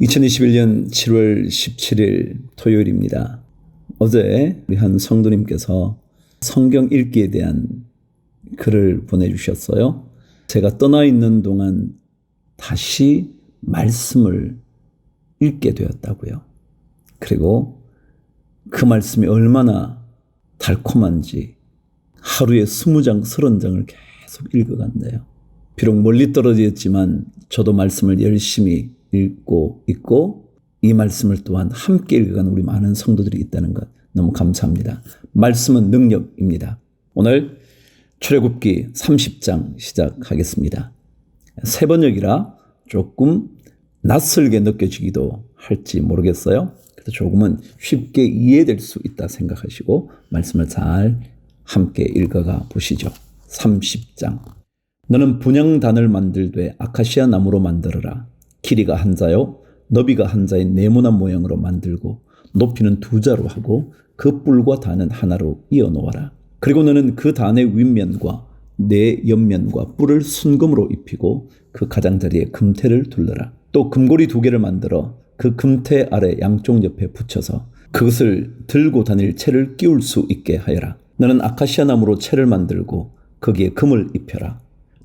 2021년 7월 17일 토요일입니다. 어제 우리 한 성도님께서 성경 읽기에 대한 글을 보내주셨어요. 제가 떠나 있는 동안 다시 말씀을 읽게 되었다고요. 그리고 그 말씀이 얼마나 달콤한지 하루에 20장, 30장을 계속 읽어간대요. 비록 멀리 떨어져 있지만 저도 말씀을 열심히 읽고 있고 이 말씀을 또한 함께 읽어가는 우리 많은 성도들이 있다는 것 너무 감사합니다. 말씀은 능력입니다. 오늘 출애굽기 30장 시작하겠습니다. 세 번역이라 조금 낯설게 느껴지기도 할지 모르겠어요. 그래서 조금은 쉽게 이해될 수 있다 생각하시고 말씀을 잘 함께 읽어가 보시죠. 30장. 너는 분양단을 만들되 아카시아 나무로 만들어라. 길이가 한 자요, 너비가 한 자의 네모난 모양으로 만들고 높이는 두 자로 하고 그 뿔과 단은 하나로 이어 놓아라. 그리고 너는 그 단의 윗면과 네 옆면과 뿔을 순금으로 입히고 그 가장자리에 금태를 둘러라. 또 금고리 두 개를 만들어 그 금태 아래 양쪽 옆에 붙여서 그것을 들고 다닐 채를 끼울 수 있게 하여라. 너는 아카시아 나무로 채를 만들고 거기에 금을 입혀라.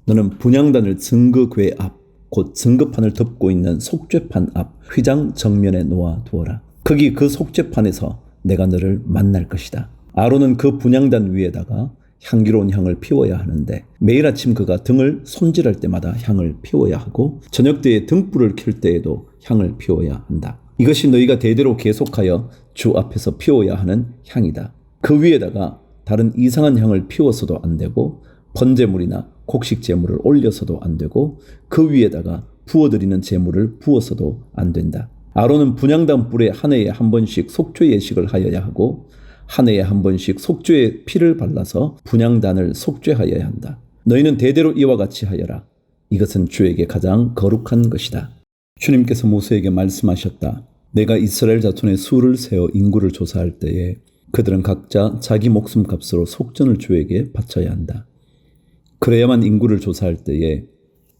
너는 분양단을 증거궤 앞, 곧 증거판을 덮고 있는 속죄판 앞 휘장 정면에 놓아 두어라. 거기 그 속죄판에서 내가 너를 만날 것이다. 아론은 그 분양단 위에다가 향기로운 향을 피워야 하는데 매일 아침 그가 등을 손질할 때마다 향을 피워야 하고 저녁 때에 등불을 켤 때에도 향을 피워야 한다. 이것이 너희가 대대로 계속하여 주 앞에서 피워야 하는 향이다. 그 위에다가 다른 이상한 향을 피워서도 안 되고 번제물이나 곡식 제물을 올려서도 안 되고 그 위에다가 부어드리는 제물을 부어서도 안 된다. 아론은 분양단 뿔에 한 해에 한 번씩 속죄 예식을 하여야 하고 한 해에 한 번씩 속죄의 피를 발라서 분양단을 속죄하여야 한다. 너희는 대대로 이와 같이 하여라. 이것은 주에게 가장 거룩한 것이다. 주님께서 모세에게 말씀하셨다. 내가 이스라엘 자손의 수를 세어 인구를 조사할 때에 그들은 각자 자기 목숨 값으로 속전을 주에게 바쳐야 한다. 그래야만 인구를 조사할 때에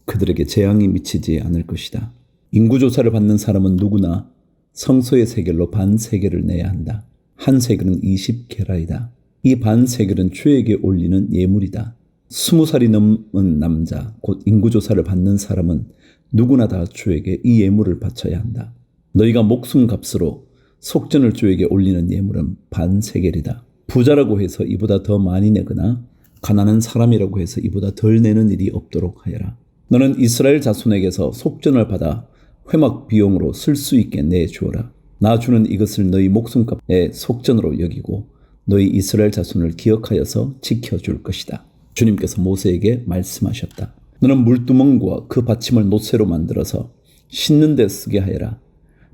그들에게 재앙이 미치지 않을 것이다. 인구 조사를 받는 사람은 누구나 성소의 세겔로 반 세겔을 내야 한다. 한 세겔은 20게라이다. 이 반 세겔은 주에게 올리는 예물이다. 스무 살이 넘은 남자, 곧 인구조사를 받는 사람은 누구나 다 주에게 이 예물을 바쳐야 한다. 너희가 목숨 값으로 속전을 주에게 올리는 예물은 반 세겔이다. 부자라고 해서 이보다 더 많이 내거나 가난한 사람이라고 해서 이보다 덜 내는 일이 없도록 하여라. 너는 이스라엘 자손에게서 속전을 받아 회막 비용으로 쓸 수 있게 내주어라. 나 주는 이것을 너희 목숨값의 속전으로 여기고 너희 이스라엘 자손을 기억하여서 지켜줄 것이다. 주님께서 모세에게 말씀하셨다. 너는 물두멍과 그 받침을 노쇠로 만들어서 씻는 데 쓰게 하여라.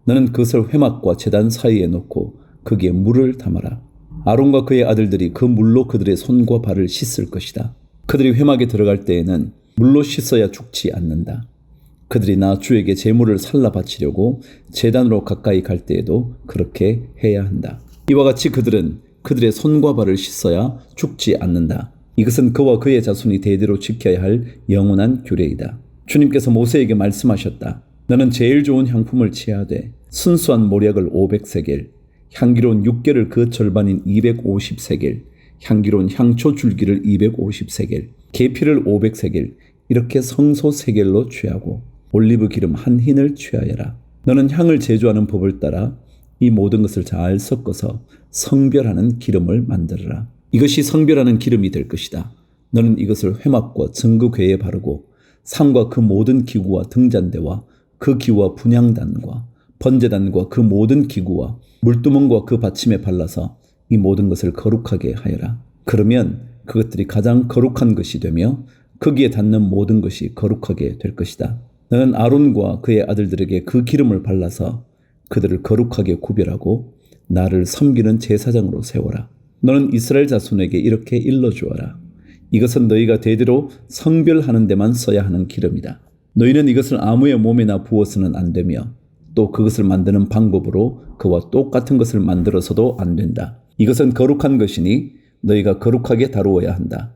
너는 그것을 회막과 재단 사이에 놓고 거기에 물을 담아라. 아론과 그의 아들들이 그 물로 그들의 손과 발을 씻을 것이다. 그들이 회막에 들어갈 때에는 물로 씻어야 죽지 않는다. 그들이 나 주에게 재물을 살라 바치려고 재단으로 가까이 갈 때에도 그렇게 해야 한다. 이와 같이 그들은 그들의 손과 발을 씻어야 죽지 않는다. 이것은 그와 그의 자손이 대대로 지켜야 할 영원한 규례이다. 주님께서 모세에게 말씀하셨다. 너는 제일 좋은 향품을 취하되 순수한 모략을 500세겔, 향기로운 육개를 그 절반인 250세겔, 향기로운 향초 줄기를 250세겔, 계피를 500세겔, 이렇게 성소 세겔로 취하고 올리브 기름 한 흰을 취하여라. 너는 향을 제조하는 법을 따라 이 모든 것을 잘 섞어서 성별하는 기름을 만들어라. 이것이 성별하는 기름이 될 것이다. 너는 이것을 회막과 증거궤에 바르고 상과 그 모든 기구와 등잔대와 그 기구와 분양단과 번제단과 그 모든 기구와 물두멍과 그 받침에 발라서 이 모든 것을 거룩하게 하여라. 그러면 그것들이 가장 거룩한 것이 되며 거기에 닿는 모든 것이 거룩하게 될 것이다. 너는 아론과 그의 아들들에게 그 기름을 발라서 그들을 거룩하게 구별하고 나를 섬기는 제사장으로 세워라. 너는 이스라엘 자손에게 이렇게 일러주어라. 이것은 너희가 대대로 성별하는 데만 써야 하는 기름이다. 너희는 이것을 아무의 몸에나 부어서는 안 되며 또 그것을 만드는 방법으로 그와 똑같은 것을 만들어서도 안 된다. 이것은 거룩한 것이니 너희가 거룩하게 다루어야 한다.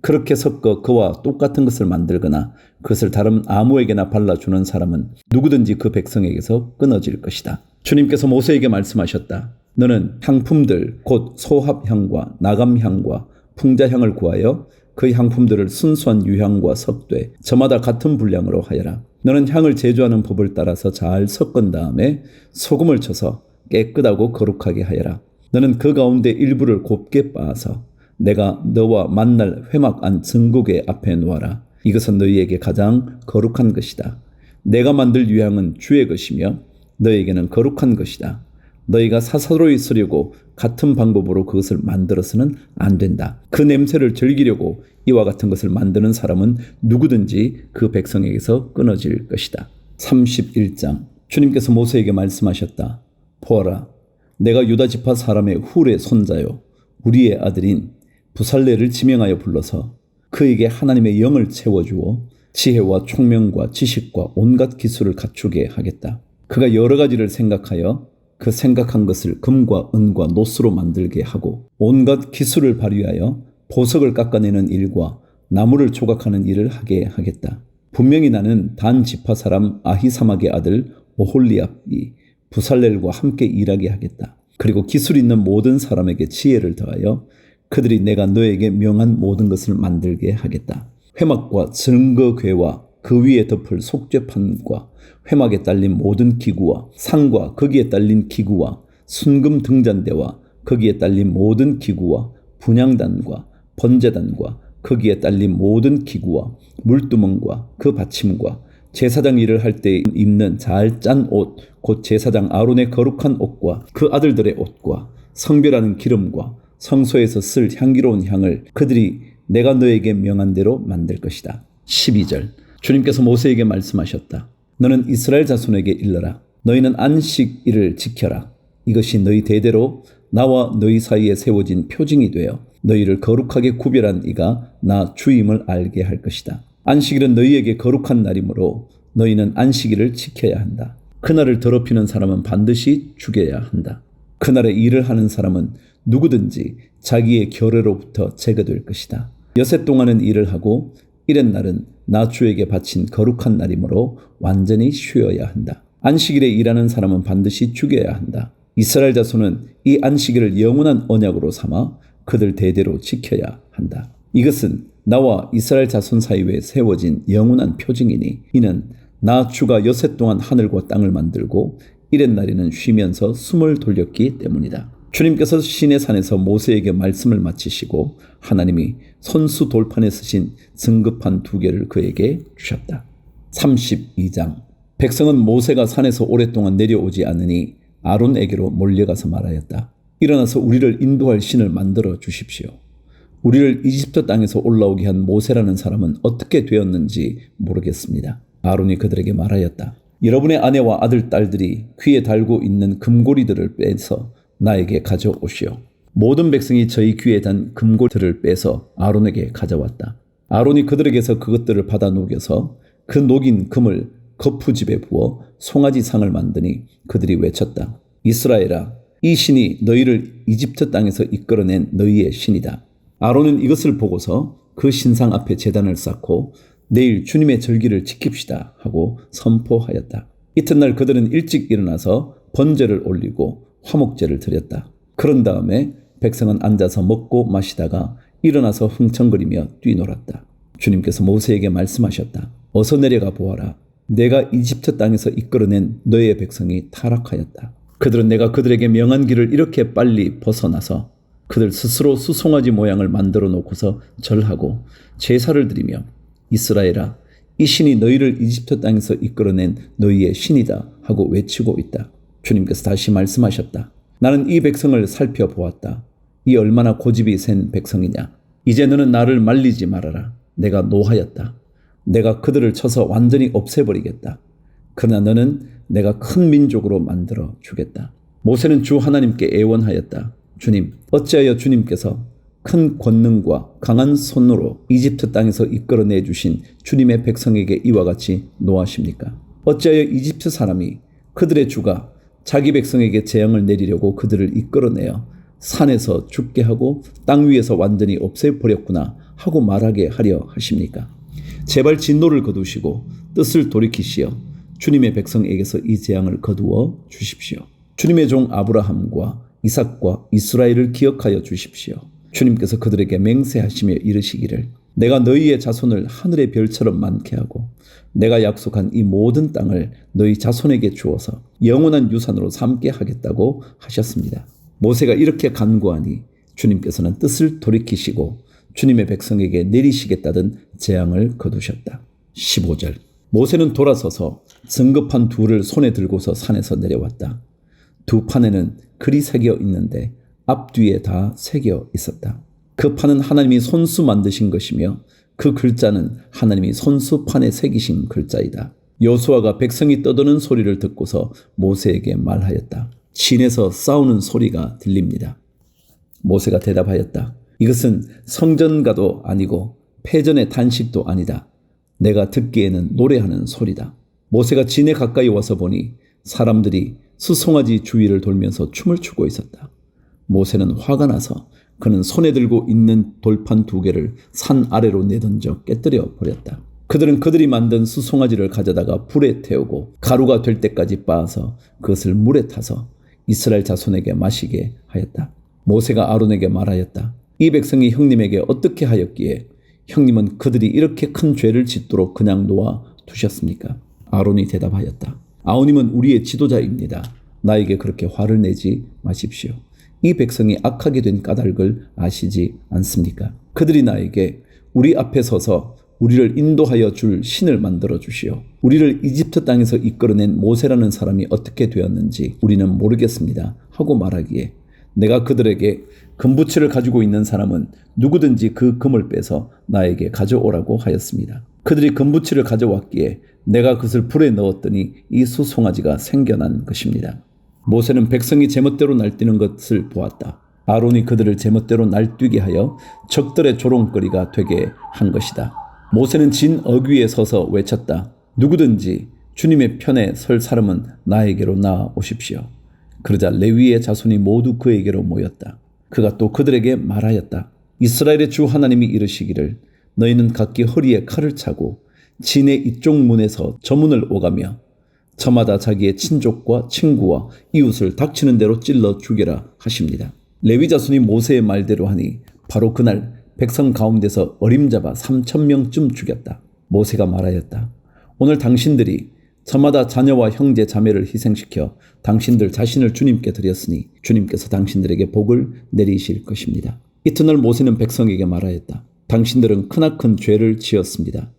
그렇게 섞어 그와 똑같은 것을 만들거나 그것을 다른 아무에게나 발라주는 사람은 누구든지 그 백성에게서 끊어질 것이다. 주님께서 모세에게 말씀하셨다. 너는 향품들 곧 소합향과 나감향과 풍자향을 구하여 그 향품들을 순수한 유향과 섞되 저마다 같은 분량으로 하여라. 너는 향을 제조하는 법을 따라서 잘 섞은 다음에 소금을 쳐서 깨끗하고 거룩하게 하여라. 너는 그 가운데 일부를 곱게 빻아서 내가 너와 만날 회막 안 증국의 앞에 놓아라. 이것은 너희에게 가장 거룩한 것이다. 내가 만들 유향은 주의 것이며 너에게는 거룩한 것이다. 너희가 사사로이 쓰려고 같은 방법으로 그것을 만들어서는 안 된다. 그 냄새를 즐기려고 이와 같은 것을 만드는 사람은 누구든지 그 백성에게서 끊어질 것이다. 31장 주님께서 모세에게 말씀하셨다. 보아라 내가 유다 지파 사람의 훌의 손자요 우리의 아들인 부살레를 지명하여 불러서 그에게 하나님의 영을 채워 주어 지혜와 총명과 지식과 온갖 기술을 갖추게 하겠다. 그가 여러 가지를 생각하여 그 생각한 것을 금과 은과 노스로 만들게 하고 온갖 기술을 발휘하여 보석을 깎아내는 일과 나무를 조각하는 일을 하게 하겠다. 분명히 나는 단 지파 사람 아히사막의 아들 오홀리압이 부살렐과 함께 일하게 하겠다. 그리고 기술 있는 모든 사람에게 지혜를 더하여 그들이 내가 너에게 명한 모든 것을 만들게 하겠다. 회막과 증거궤와 그 위에 덮을 속죄판과 회막에 딸린 모든 기구와 상과 거기에 딸린 기구와 순금 등잔대와 거기에 딸린 모든 기구와 분양단과 번제단과 거기에 딸린 모든 기구와 물두멍과 그 받침과 제사장 일을 할 때 입는 잘 짠 옷, 곧 제사장 아론의 거룩한 옷과 그 아들들의 옷과 성별하는 기름과 성소에서 쓸 향기로운 향을 그들이 내가 너에게 명한 대로 만들 것이다. 12절 주님께서 모세에게 말씀하셨다. 너는 이스라엘 자손에게 일러라. 너희는 안식일을 지켜라. 이것이 너희 대대로 나와 너희 사이에 세워진 표징이 되어 너희를 거룩하게 구별한 이가 나 주임을 알게 할 것이다. 안식일은 너희에게 거룩한 날이므로 너희는 안식일을 지켜야 한다. 그날을 더럽히는 사람은 반드시 죽여야 한다. 그날에 일을 하는 사람은 누구든지 자기의 결례로부터 제거될 것이다. 여세 동안은 일을 하고 이른 날은 나 주에게 바친 거룩한 날이므로 완전히 쉬어야 한다. 안식일에 일하는 사람은 반드시 죽여야 한다. 이스라엘 자손은 이 안식일을 영원한 언약으로 삼아 그들 대대로 지켜야 한다. 이것은 나와 이스라엘 자손 사이에 세워진 영원한 표징이니 이는 나 주가 여세 동안 하늘과 땅을 만들고 이른 날에는 쉬면서 숨을 돌렸기 때문이다. 주님께서 신의 산에서 모세에게 말씀을 마치시고 하나님이 손수 돌판에 쓰신 증급한 두 개를 그에게 주셨다. 32장 백성은 모세가 산에서 오랫동안 내려오지 않으니 아론에게로 몰려가서 말하였다. 일어나서 우리를 인도할 신을 만들어 주십시오. 우리를 이집트 땅에서 올라오게 한 모세라는 사람은 어떻게 되었는지 모르겠습니다. 아론이 그들에게 말하였다. 여러분의 아내와 아들, 딸들이 귀에 달고 있는 금고리들을 빼서 나에게 가져오시오. 모든 백성이 저희 귀에 단 금고리들을 빼서 아론에게 가져왔다. 아론이 그들에게서 그것들을 받아 녹여서 그 녹인 금을 거푸집에 부어 송아지 상을 만드니 그들이 외쳤다. 이스라엘아, 이 신이 너희를 이집트 땅에서 이끌어낸 너희의 신이다. 아론은 이것을 보고서 그 신상 앞에 재단을 쌓고 내일 주님의 절기를 지킵시다 하고 선포하였다. 이튿날 그들은 일찍 일어나서 번제를 올리고 화목제를 드렸다. 그런 다음에 백성은 앉아서 먹고 마시다가 일어나서 흥청거리며 뛰놀았다. 주님께서 모세에게 말씀하셨다. 어서 내려가 보아라. 내가 이집트 땅에서 이끌어낸 너의 백성이 타락하였다. 그들은 내가 그들에게 명한 길을 이렇게 빨리 벗어나서 그들 스스로 수송아지 모양을 만들어 놓고서 절하고 제사를 드리며 이스라엘아 이 신이 너희를 이집트 땅에서 이끌어낸 너희의 신이다 하고 외치고 있다. 주님께서 다시 말씀하셨다. 나는 이 백성을 살펴보았다. 이 얼마나 고집이 센 백성이냐. 이제 너는 나를 말리지 말아라. 내가 노하였다. 내가 그들을 쳐서 완전히 없애버리겠다. 그러나 너는 내가 큰 민족으로 만들어 주겠다. 모세는 주 하나님께 애원하였다. 주님, 어찌하여 주님께서 큰 권능과 강한 손으로 이집트 땅에서 이끌어내 주신 주님의 백성에게 이와 같이 노하십니까? 어찌하여 이집트 사람이 그들의 주가 자기 백성에게 재앙을 내리려고 그들을 이끌어내어 산에서 죽게 하고 땅 위에서 완전히 없애버렸구나 하고 말하게 하려 하십니까? 제발 진노를 거두시고 뜻을 돌이키시어 주님의 백성에게서 이 재앙을 거두어 주십시오. 주님의 종 아브라함과 이삭과 이스라엘을 기억하여 주십시오. 주님께서 그들에게 맹세하시며 이르시기를 내가 너희의 자손을 하늘의 별처럼 많게 하고 내가 약속한 이 모든 땅을 너희 자손에게 주어서 영원한 유산으로 삼게 하겠다고 하셨습니다. 모세가 이렇게 간구하니 주님께서는 뜻을 돌이키시고 주님의 백성에게 내리시겠다던 재앙을 거두셨다. 15절 모세는 돌아서서 성급한 둘을 손에 들고서 산에서 내려왔다. 두 판에는 글이 새겨 있는데 앞뒤에 다 새겨 있었다. 그 판은 하나님이 손수 만드신 것이며 그 글자는 하나님이 손수판에 새기신 글자이다. 여수아가 백성이 떠드는 소리를 듣고서 모세에게 말하였다. 진에서 싸우는 소리가 들립니다. 모세가 대답하였다. 이것은 성전가도 아니고 패전의 단식도 아니다. 내가 듣기에는 노래하는 소리다. 모세가 진에 가까이 와서 보니 사람들이 수송아지 주위를 돌면서 춤을 추고 있었다. 모세는 화가 나서 그는 손에 들고 있는 돌판 두 개를 산 아래로 내던져 깨뜨려 버렸다. 그들은 그들이 만든 수송아지를 가져다가 불에 태우고 가루가 될 때까지 빻아서 그것을 물에 타서 이스라엘 자손에게 마시게 하였다. 모세가 아론에게 말하였다. 이 백성이 형님에게 어떻게 하였기에 형님은 그들이 이렇게 큰 죄를 짓도록 그냥 놓아 두셨습니까? 아론이 대답하였다. 아우님은 우리의 지도자입니다. 나에게 그렇게 화를 내지 마십시오. 이 백성이 악하게 된 까닭을 아시지 않습니까? 그들이 나에게 우리 앞에 서서 우리를 인도하여 줄 신을 만들어 주시오. 우리를 이집트 땅에서 이끌어낸 모세라는 사람이 어떻게 되었는지 우리는 모르겠습니다. 하고 말하기에 내가 그들에게 금부치를 가지고 있는 사람은 누구든지 그 금을 빼서 나에게 가져오라고 하였습니다. 그들이 금부치를 가져왔기에 내가 그것을 불에 넣었더니 이 수송아지가 생겨난 것입니다. 모세는 백성이 제멋대로 날뛰는 것을 보았다. 아론이 그들을 제멋대로 날뛰게 하여 적들의 조롱거리가 되게 한 것이다. 모세는 진 어귀에 서서 외쳤다. 누구든지 주님의 편에 설 사람은 나에게로 나오십시오. 그러자 레위의 자손이 모두 그에게로 모였다. 그가 또 그들에게 말하였다. 이스라엘의 주 하나님이 이르시기를 너희는 각기 허리에 칼을 차고 진의 이쪽 문에서 저 문을 오가며 저마다 자기의 친족과 친구와 이웃을 닥치는 대로 찔러 죽여라 하십니다. 레위 자손이 모세의 말대로 하니 바로 그날 백성 가운데서 어림잡아 3천 명쯤 죽였다. 모세가 말하였다. 오늘 당신들이 저마다 자녀와 형제 자매를 희생시켜 당신들 자신을 주님께 드렸으니 주님께서 당신들에게 복을 내리실 것입니다. 이튿날 모세는 백성에게 말하였다. 당신들은 크나큰 죄를 지었습니다.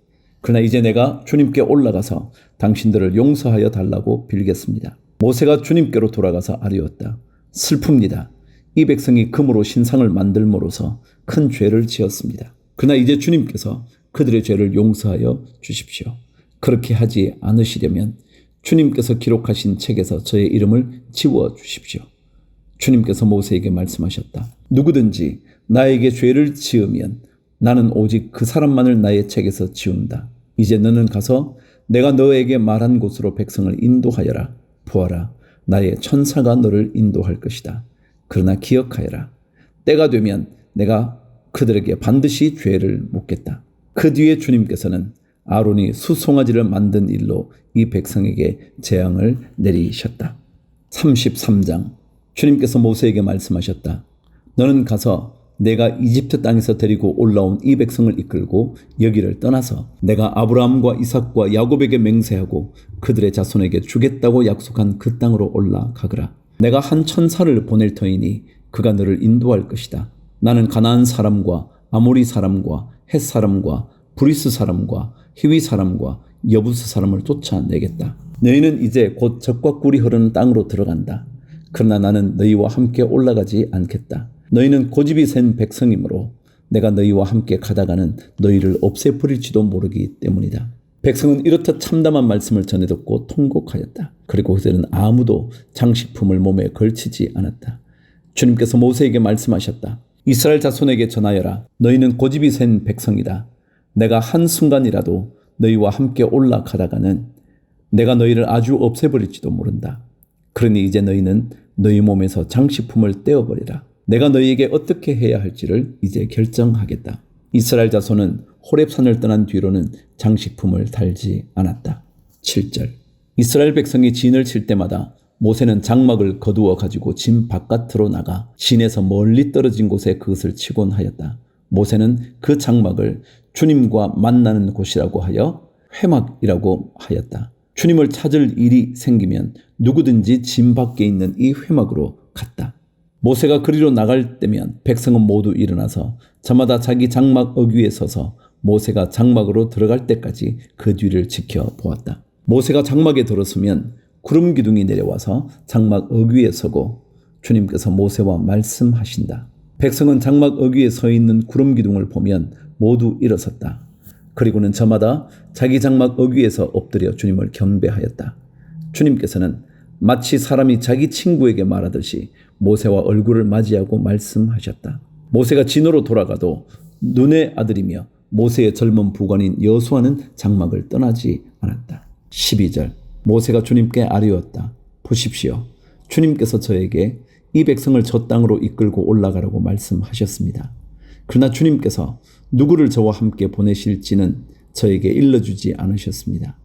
그러나 이제 내가 주님께 올라가서 당신들을 용서하여 달라고 빌겠습니다. 모세가 주님께로 돌아가서 아뢰었다. 슬픕니다. 이 백성이 금으로 신상을 만들므로써 큰 죄를 지었습니다. 그러나 이제 주님께서 그들의 죄를 용서하여 주십시오. 그렇게 하지 않으시려면 주님께서 기록하신 책에서 저의 이름을 지워 주십시오. 주님께서 모세에게 말씀하셨다. 누구든지 나에게 죄를 지으면 나는 오직 그 사람만을 나의 책에서 지운다. 이제 너는 가서 내가 너에게 말한 곳으로 백성을 인도하여라. 보아라. 나의 천사가 너를 인도할 것이다. 그러나 기억하여라. 때가 되면 내가 그들에게 반드시 죄를 묻겠다. 그 뒤에 주님께서는 아론이 수송아지를 만든 일로 이 백성에게 재앙을 내리셨다. 33장 주님께서 모세에게 말씀하셨다. 너는 가서 내가 이집트 땅에서 데리고 올라온 이 백성을 이끌고 여기를 떠나서 내가 아브라함과 이삭과 야곱에게 맹세하고 그들의 자손에게 주겠다고 약속한 그 땅으로 올라가거라. 내가 한 천사를 보낼 터이니 그가 너를 인도할 것이다. 나는 가나안 사람과 아모리 사람과 헷 사람과 브리스 사람과 히위 사람과 여부스 사람을 쫓아내겠다. 너희는 이제 곧 적과 꿀이 흐르는 땅으로 들어간다. 그러나 나는 너희와 함께 올라가지 않겠다. 너희는 고집이 센 백성이므로 내가 너희와 함께 가다가는 너희를 없애버릴지도 모르기 때문이다. 백성은 이렇듯 참담한 말씀을 전해 듣고 통곡하였다. 그리고 그들은 아무도 장식품을 몸에 걸치지 않았다. 주님께서 모세에게 말씀하셨다. 이스라엘 자손에게 전하여라. 너희는 고집이 센 백성이다. 내가 한순간이라도 너희와 함께 올라가다가는 내가 너희를 아주 없애버릴지도 모른다. 그러니 이제 너희는 너희 몸에서 장식품을 떼어버리라. 내가 너희에게 어떻게 해야 할지를 이제 결정하겠다. 이스라엘 자손은 호렙산을 떠난 뒤로는 장식품을 달지 않았다. 7절 이스라엘 백성이 진을 칠 때마다 모세는 장막을 거두어 가지고 진 바깥으로 나가 진에서 멀리 떨어진 곳에 그것을 치곤 하였다. 모세는 그 장막을 주님과 만나는 곳이라고 하여 회막이라고 하였다. 주님을 찾을 일이 생기면 누구든지 진 밖에 있는 이 회막으로 갔다. 모세가 그리로 나갈 때면 백성은 모두 일어나서 저마다 자기 장막 어귀에 서서 모세가 장막으로 들어갈 때까지 그 뒤를 지켜보았다. 모세가 장막에 들어서면 구름 기둥이 내려와서 장막 어귀에 서고 주님께서 모세와 말씀하신다. 백성은 장막 어귀에 서 있는 구름 기둥을 보면 모두 일어섰다. 그리고는 저마다 자기 장막 어귀에서 엎드려 주님을 경배하였다. 주님께서는 마치 사람이 자기 친구에게 말하듯이 모세와 얼굴을 맞이하고 말씀하셨다. 모세가 진으로 돌아가도 눈의 아들이며 모세의 젊은 부관인 여수아는 장막을 떠나지 않았다. 12절 모세가 주님께 아뢰었다. 보십시오. 주님께서 저에게 이 백성을 저 땅으로 이끌고 올라가라고 말씀하셨습니다. 그러나 주님께서 누구를 저와 함께 보내실지는 저에게 일러주지 않으셨습니다.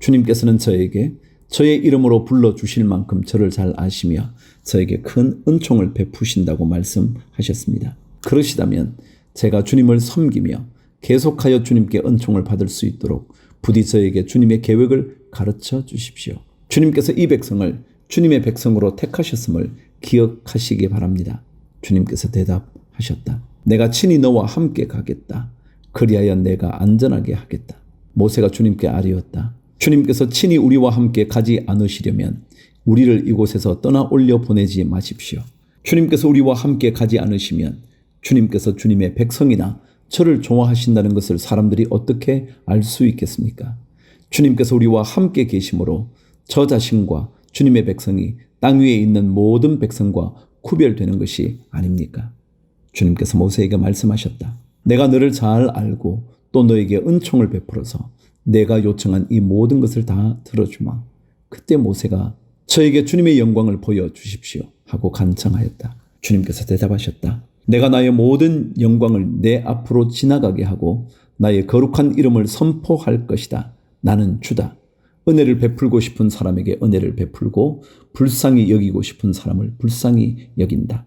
주님께서는 저에게 저의 이름으로 불러주실 만큼 저를 잘 아시며 저에게 큰 은총을 베푸신다고 말씀하셨습니다. 그러시다면 제가 주님을 섬기며 계속하여 주님께 은총을 받을 수 있도록 부디 저에게 주님의 계획을 가르쳐 주십시오. 주님께서 이 백성을 주님의 백성으로 택하셨음을 기억하시기 바랍니다. 주님께서 대답하셨다. 내가 친히 너와 함께 가겠다. 그리하여 내가 안전하게 하겠다. 모세가 주님께 아뢰었다. 주님께서 친히 우리와 함께 가지 않으시려면 우리를 이곳에서 떠나 올려 보내지 마십시오. 주님께서 우리와 함께 가지 않으시면 주님께서 주님의 백성이나 저를 좋아하신다는 것을 사람들이 어떻게 알 수 있겠습니까? 주님께서 우리와 함께 계심으로 저 자신과 주님의 백성이 땅 위에 있는 모든 백성과 구별되는 것이 아닙니까? 주님께서 모세에게 말씀하셨다. 내가 너를 잘 알고 또 너에게 은총을 베풀어서 내가 요청한 이 모든 것을 다 들어주마. 그때 모세가 저에게 주님의 영광을 보여주십시오 하고 간청하였다. 주님께서 대답하셨다. 내가 나의 모든 영광을 내 앞으로 지나가게 하고 나의 거룩한 이름을 선포할 것이다. 나는 주다. 은혜를 베풀고 싶은 사람에게 은혜를 베풀고 불쌍히 여기고 싶은 사람을 불쌍히 여긴다.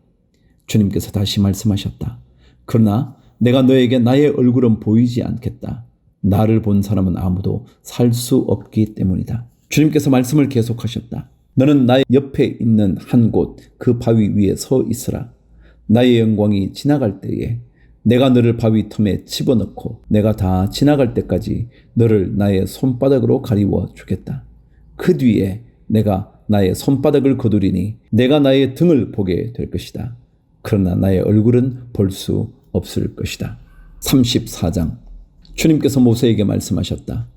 주님께서 다시 말씀하셨다. 그러나 내가 너에게 나의 얼굴은 보이지 않겠다. 나를 본 사람은 아무도 살 수 없기 때문이다. 주님께서 말씀을 계속하셨다. 너는 나의 옆에 있는 한 곳 그 바위 위에 서 있으라. 나의 영광이 지나갈 때에 내가 너를 바위 틈에 집어넣고 내가 다 지나갈 때까지 너를 나의 손바닥으로 가리워 주겠다. 그 뒤에 내가 나의 손바닥을 거두리니 내가 나의 등을 보게 될 것이다. 그러나 나의 얼굴은 볼 수 없을 것이다. 34장 주님께서 모세에게 말씀하셨다.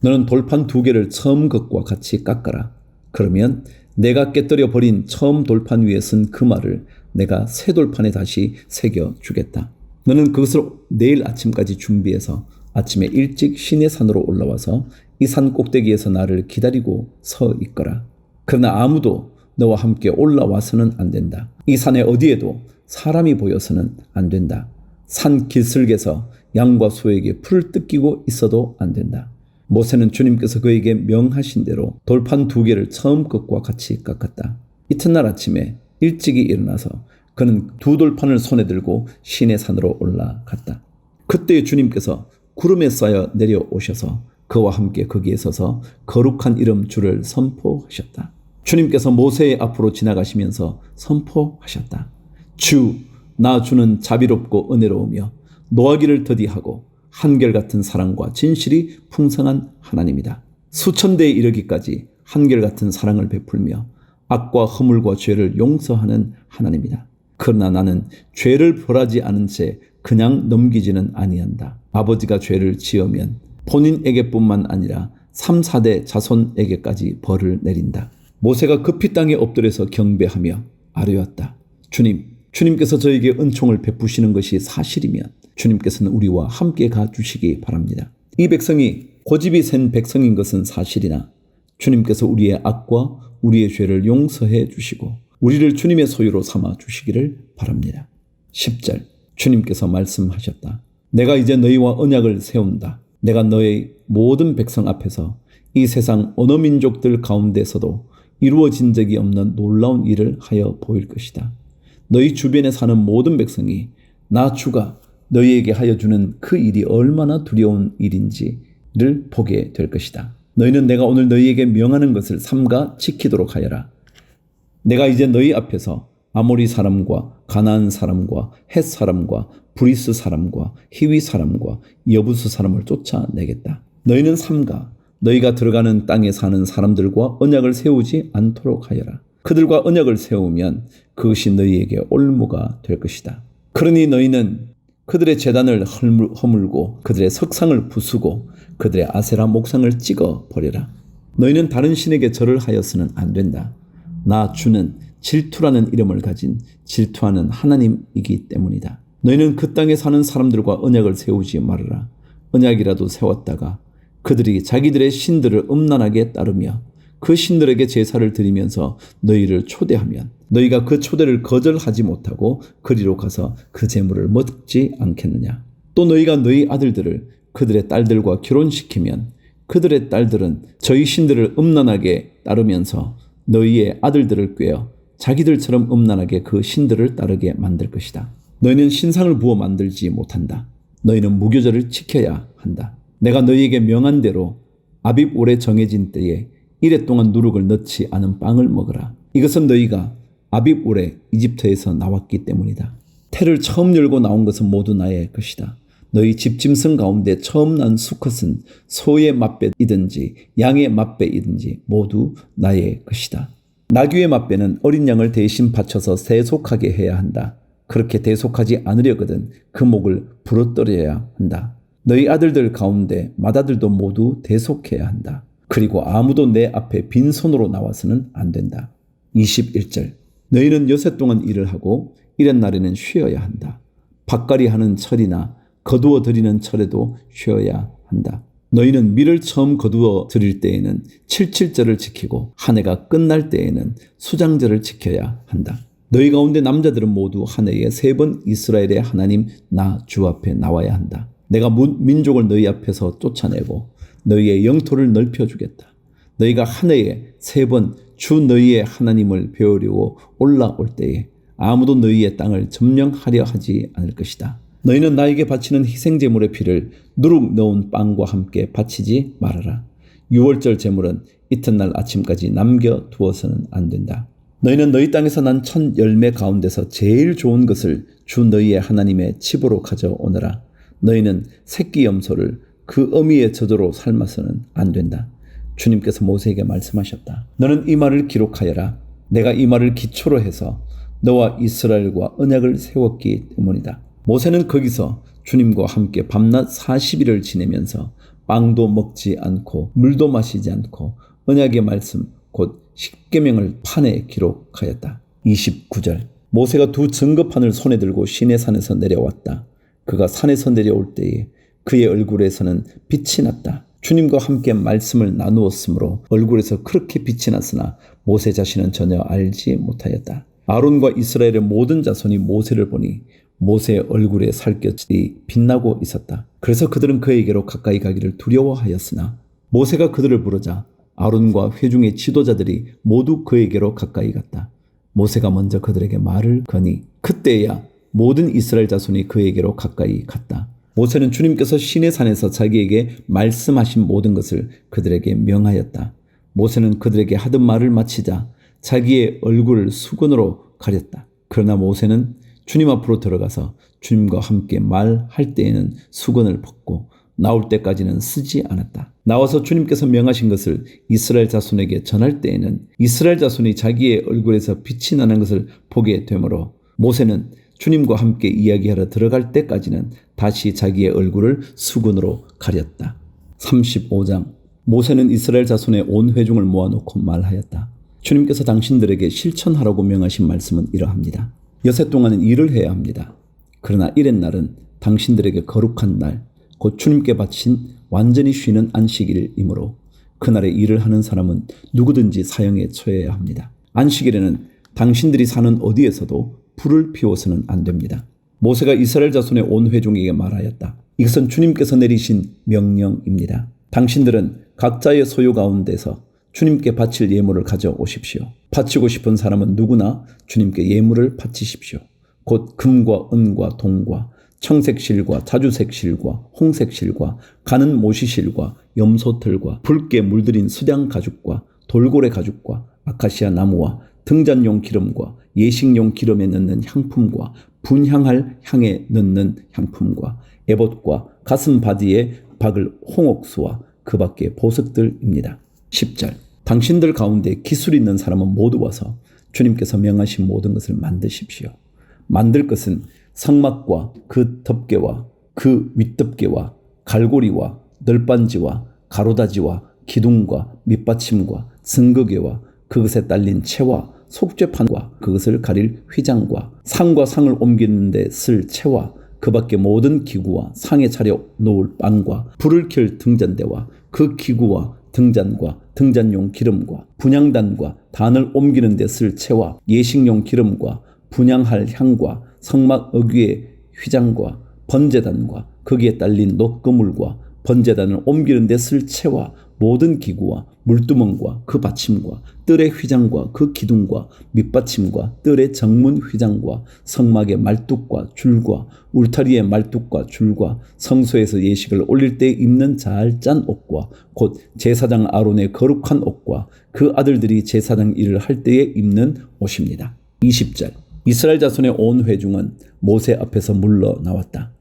너는 돌판 두 개를 처음 것과 같이 깎아라. 그러면 내가 깨뜨려 버린 처음 돌판 위에 쓴 그 말을 내가 새 돌판에 다시 새겨 주겠다. 너는 그것을 내일 아침까지 준비해서 아침에 일찍 시내 산으로 올라와서 이 산 꼭대기에서 나를 기다리고 서 있거라. 그러나 아무도 너와 함께 올라와서는 안 된다. 이 산에 어디에도 사람이 보여서는 안 된다. 산 길슬개서 양과 소에게 풀을 뜯기고 있어도 안 된다. 모세는 주님께서 그에게 명하신 대로 돌판 두 개를 처음 것과 같이 깎았다. 이튿날 아침에 일찍이 일어나서 그는 두 돌판을 손에 들고 시내 산으로 올라갔다. 그때 주님께서 구름에 쌓여 내려오셔서 그와 함께 거기에 서서 거룩한 이름 주를 선포하셨다. 주님께서 모세의 앞으로 지나가시면서 선포하셨다. 주, 나 주는 자비롭고 은혜로우며 노하기를 더디하고 한결같은 사랑과 진실이 풍성한 하나님이다. 수천 대에 이르기까지 한결같은 사랑을 베풀며 악과 허물과 죄를 용서하는 하나님이다. 그러나 나는 죄를 벌하지 않은 채 그냥 넘기지는 아니한다. 아버지가 죄를 지으면 본인에게뿐만 아니라 3, 4대 자손에게까지 벌을 내린다. 모세가 급히 땅에 엎드려서 경배하며 아뢰었다. 주님, 주님께서 저에게 은총을 베푸시는 것이 사실이면 주님께서는 우리와 함께 가 주시기 바랍니다. 이 백성이 고집이 센 백성인 것은 사실이나 주님께서 우리의 악과 우리의 죄를 용서해 주시고 우리를 주님의 소유로 삼아 주시기를 바랍니다. 10절 주님께서 말씀하셨다. 내가 이제 너희와 언약을 세운다. 내가 너희 모든 백성 앞에서 이 세상 어느 민족들 가운데서도 이루어진 적이 없는 놀라운 일을 하여 보일 것이다. 너희 주변에 사는 모든 백성이 나 주가 너희에게 하여 주는 그 일이 얼마나 두려운 일인지를 보게 될 것이다. 너희는 내가 오늘 너희에게 명하는 것을 삼가 지키도록 하여라. 내가 이제 너희 앞에서 아모리 사람과 가나안 사람과 헷 사람과 브리스 사람과 히위 사람과 여부스 사람을 쫓아내겠다. 너희는 삼가 너희가 들어가는 땅에 사는 사람들과 언약을 세우지 않도록 하여라. 그들과 언약을 세우면 그것이 너희에게 올무가 될 것이다. 그러니 너희는 그들의 재단을 허물고 그들의 석상을 부수고 그들의 아세라 목상을 찍어 버려라. 너희는 다른 신에게 절을 하여서는 안 된다. 나 주는 질투라는 이름을 가진 질투하는 하나님이기 때문이다. 너희는 그 땅에 사는 사람들과 언약을 세우지 말아라. 언약이라도 세웠다가 그들이 자기들의 신들을 음란하게 따르며 그 신들에게 제사를 드리면서 너희를 초대하면 너희가 그 초대를 거절하지 못하고 그리로 가서 그 재물을 먹지 않겠느냐. 또 너희가 너희 아들들을 그들의 딸들과 결혼시키면 그들의 딸들은 저희 신들을 음란하게 따르면서 너희의 아들들을 꿰어 자기들처럼 음란하게 그 신들을 따르게 만들 것이다. 너희는 신상을 부어 만들지 못한다. 너희는 무교절을 지켜야 한다. 내가 너희에게 명한 대로 아빕 올해 정해진 때에 이래 동안 누룩을 넣지 않은 빵을 먹으라. 이것은 너희가 올해 이집트에서 나왔기 때문이다. 태를 처음 열고 나온 것은 모두 나의 것이다. 너희 집짐승 가운데 처음 난 수컷은 소의 맛배이든지 양의 맛배이든지 모두 나의 것이다. 나귀의 맛배는 어린 양을 대신 바쳐서 세속하게 해야 한다. 그렇게 대속하지 않으려거든 그 목을 부러뜨려야 한다. 너희 아들들 가운데 맏아들도 모두 대속해야 한다. 그리고 아무도 내 앞에 빈손으로 나와서는 안 된다. 21절 너희는 여세 동안 일을 하고 이런 날에는 쉬어야 한다. 밭갈이 하는 철이나 거두어 드리는 철에도 쉬어야 한다. 너희는 밀을 처음 거두어 드릴 때에는 칠칠절을 지키고 한 해가 끝날 때에는 수장절을 지켜야 한다. 너희 가운데 남자들은 모두 한 해에 세 번 이스라엘의 하나님 나 주 앞에 나와야 한다. 내가 민족을 너희 앞에서 쫓아내고 너희의 영토를 넓혀주겠다. 너희가 한 해에 세 번 주 너희의 하나님을 배우려고 올라올 때에 아무도 너희의 땅을 점령하려 하지 않을 것이다. 너희는 나에게 바치는 희생 제물의 피를 누룩 넣은 빵과 함께 바치지 말아라. 유월절 제물은 이튿날 아침까지 남겨 두어서는 안 된다. 너희는 너희 땅에서 난 천 열매 가운데서 제일 좋은 것을 주 너희의 하나님의 칩으로 가져오너라. 너희는 새끼 염소를 그 어미의 저조로 삶아서는 안 된다. 주님께서 모세에게 말씀하셨다. 너는 이 말을 기록하여라. 내가 이 말을 기초로 해서 너와 이스라엘과 언약을 세웠기 때문이다. 모세는 거기서 주님과 함께 밤낮 40일을 지내면서 빵도 먹지 않고 물도 마시지 않고 언약의 말씀 곧 십계명을 판에 기록하였다. 29절 모세가 두 증거판을 손에 들고 시내 산에서 내려왔다. 그가 산에서 내려올 때에 그의 얼굴에서는 빛이 났다. 주님과 함께 말씀을 나누었으므로 얼굴에서 그렇게 빛이 났으나 모세 자신은 전혀 알지 못하였다. 아론과 이스라엘의 모든 자손이 모세를 보니 모세의 얼굴에 살갗이 빛나고 있었다. 그래서 그들은 그에게로 가까이 가기를 두려워하였으나 모세가 그들을 부르자 아론과 회중의 지도자들이 모두 그에게로 가까이 갔다. 모세가 먼저 그들에게 말을 거니 그때야 모든 이스라엘 자손이 그에게로 가까이 갔다. 모세는 주님께서 시내 산에서 자기에게 말씀하신 모든 것을 그들에게 명하였다. 모세는 그들에게 하던 말을 마치자 자기의 얼굴을 수건으로 가렸다. 그러나 모세는 주님 앞으로 들어가서 주님과 함께 말할 때에는 수건을 벗고 나올 때까지는 쓰지 않았다. 나와서 주님께서 명하신 것을 이스라엘 자손에게 전할 때에는 이스라엘 자손이 자기의 얼굴에서 빛이 나는 것을 보게 되므로 모세는 주님과 함께 이야기하러 들어갈 때까지는 다시 자기의 얼굴을 수건으로 가렸다. 35장 모세는 이스라엘 자손의 온 회중을 모아놓고 말하였다. 주님께서 당신들에게 실천하라고 명하신 말씀은 이러합니다. 여세 동안은 일을 해야 합니다. 그러나 이랜 날은 당신들에게 거룩한 날, 곧 주님께 바친 완전히 쉬는 안식일이므로 그날에 일을 하는 사람은 누구든지 사형에 처해야 합니다. 안식일에는 당신들이 사는 어디에서도 불을 피워서는 안 됩니다. 모세가 이스라엘 자손의 온 회중에게 말하였다. 이것은 주님께서 내리신 명령입니다. 당신들은 각자의 소유 가운데서 주님께 바칠 예물을 가져오십시오. 바치고 싶은 사람은 누구나 주님께 예물을 바치십시오. 곧 금과 은과 동과 청색실과 자주색실과 홍색실과 가는 모시실과 염소털과 붉게 물들인 수량 가죽과 돌고래 가죽과 아카시아 나무와 등잔용 기름과 예식용 기름에 넣는 향품과 분향할 향에 넣는 향품과 에봇과 가슴 바디에 박을 홍옥수와 그 밖의 보석들입니다. 10절 당신들 가운데 기술 있는 사람은 모두 와서 주님께서 명하신 모든 것을 만드십시오. 만들 것은 성막과 그 덮개와 그 윗덮개와 갈고리와 널빤지와 가로다지와 기둥과 밑받침과 증거개와 그것에 딸린 채와 속죄판과 그것을 가릴 휘장과 상과 상을 옮기는 데 쓸 채와 그 밖에 모든 기구와 상에 차려 놓을 빵과 불을 켤 등잔대와 그 기구와 등잔과 등잔용 기름과 분향단과 단을 옮기는 데 쓸 채와 예식용 기름과 분향할 향과 성막 어귀의 휘장과 번제단과 거기에 딸린 녹거물과 번제단을 옮기는 데 쓸 채와 모든 기구와 물두멍과 그 받침과 뜰의 휘장과 그 기둥과 밑받침과 뜰의 정문 휘장과 성막의 말뚝과 줄과 울타리의 말뚝과 줄과 성소에서 예식을 올릴 때 입는 잘 짠 옷과 곧 제사장 아론의 거룩한 옷과 그 아들들이 제사장 일을 할 때에 입는 옷입니다. 20절 이스라엘 자손의 온 회중은 모세 앞에서 물러 나왔다.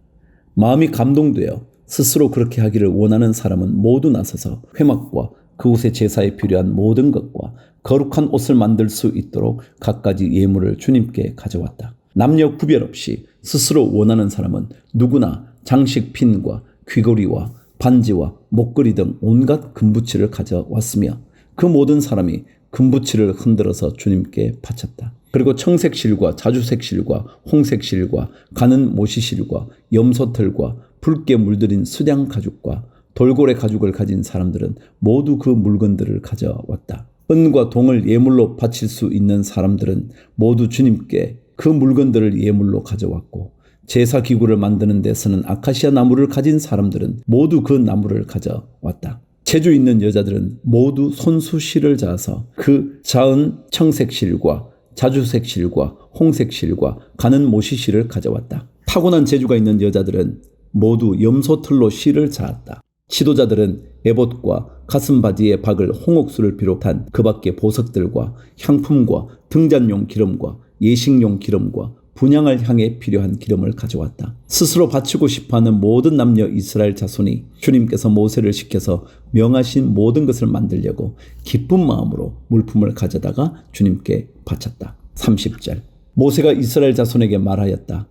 마음이 감동되어 스스로 그렇게 하기를 원하는 사람은 모두 나서서 회막과 그곳의 제사에 필요한 모든 것과 거룩한 옷을 만들 수 있도록 갖가지 예물을 주님께 가져왔다. 남녀 구별 없이 스스로 원하는 사람은 누구나 장식 핀과 귀걸이와 반지와 목걸이 등 온갖 금부치를 가져왔으며 그 모든 사람이 금부치를 흔들어서 주님께 바쳤다. 그리고 청색실과 자주색실과 홍색실과 가는 모시실과 염소털과 붉게 물들인 수량 가죽과 돌고래 가죽을 가진 사람들은 모두 그 물건들을 가져왔다. 은과 동을 예물로 바칠 수 있는 사람들은 모두 주님께 그 물건들을 예물로 가져왔고 제사 기구를 만드는 데 쓰는 아카시아 나무를 가진 사람들은 모두 그 나무를 가져왔다. 재주 있는 여자들은 모두 손수실을 자서 그 자은 청색실과 자주색실과 홍색실과 가는 모시실을 가져왔다. 타고난 재주가 있는 여자들은 모두 염소털로 실을 자았다. 지도자들은 에봇과 가슴바지에 박을 홍옥수를 비롯한 그 밖의 보석들과 향품과 등잔용 기름과 예식용 기름과 분양을 향해 필요한 기름을 가져왔다. 스스로 바치고 싶어하는 모든 남녀 이스라엘 자손이 주님께서 모세를 시켜서 명하신 모든 것을 만들려고 기쁜 마음으로 물품을 가져다가 주님께 바쳤다. 30절 모세가 이스라엘 자손에게 말하였다.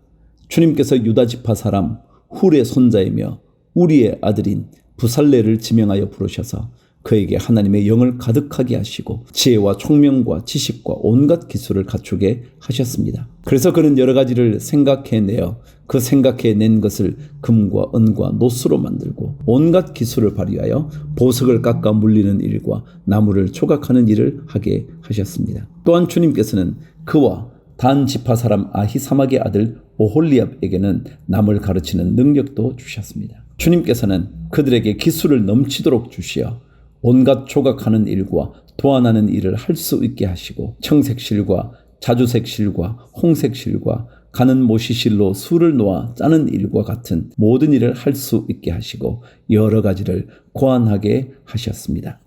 주님께서 유다 지파 사람 훌의 손자이며 우리의 아들인 부살레를 지명하여 부르셔서 그에게 하나님의 영을 가득하게 하시고 지혜와 총명과 지식과 온갖 기술을 갖추게 하셨습니다. 그래서 그는 여러 가지를 생각해내어 그 생각해낸 것을 금과 은과 노스로 만들고 온갖 기술을 발휘하여 보석을 깎아 물리는 일과 나무를 조각하는 일을 하게 하셨습니다. 또한 주님께서는 그와 단 지파 사람 아히사막의 아들 오홀리압에게는 남을 가르치는 능력도 주셨습니다. 주님께서는 그들에게 기술을 넘치도록 주시어 온갖 조각하는 일과 도안하는 일을 할 수 있게 하시고 청색실과 자주색실과 홍색실과 가는 모시실로 술을 놓아 짜는 일과 같은 모든 일을 할 수 있게 하시고 여러 가지를 고안하게 하셨습니다.